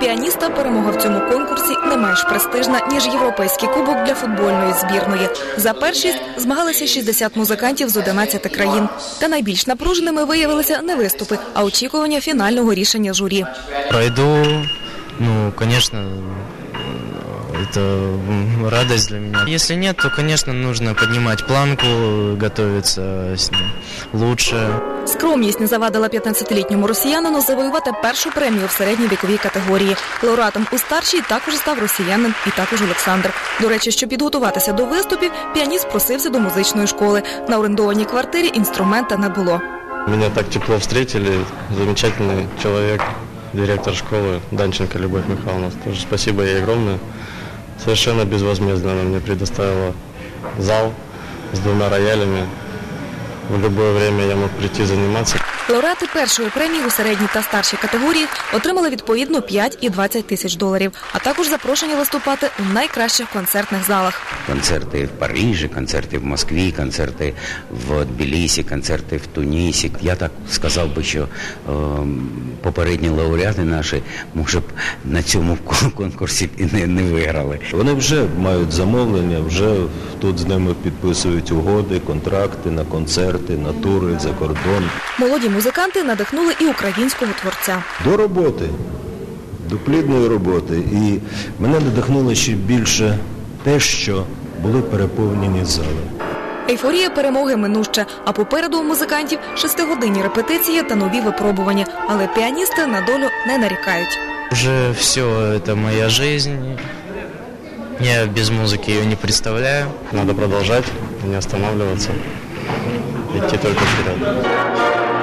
піаніста перемога в цьому конкурсі не менш престижна, ніж європейський кубок для футбольної збірної. За першість змагалися 60 музикантів з 11 країн. Та найбільш напруженими виявилися не виступи, а очікування фінального рішення журі. Пройду, ну, конечно, это м, радость для меня. Если нет, то, конечно, нужно поднимать планку, готовиться с ним лучше. Скромність не завадила 15-літньому росіянину завоювати першу премію в середній віковій категорії. Лауреатом у старшій також став росіянин і також Олександр. До речі, щоб підготуватися до виступів, піаніст просився до музичної школи. На орендованій квартирі інструмента не було. Меня так тепло встретили, замечательный человек, директор школы Данченко Любовь Михайловна. Тоже спасибо ей огромное. Совершенно безвозмездно она мне предоставила зал с двумя роялями. В любое время я мог прийти заниматься. Лауреати першої премії у середній та старшій категорії отримали відповідно 5 і 20 тисяч доларів, а також запрошення виступати у найкращих концертних залах. концерти в Парижі, концерти в Москві, концерти в Тбілісі, концерти в Тунісі. Я так сказав би, що е, попередні лауреати наші, може б на цьому кон- конкурсі і не, не виграли. Вони вже мають замовлення, вже тут з ними підписують угоди, контракти на концерти, на тури за кордон. Молоді музиканти надихнули і українського творця. До роботи, до плідної роботи. І мене надихнуло ще більше те, що були переповнені зали. Ейфорія перемоги минуща, а попереду у музикантів шестигодинні репетиції та нові випробування. Але піаністи на долю не нарікають. Уже все это моя жизнь. Я без музыки ее не представляю. Надо продолжать, не останавливаться, идти только вперед.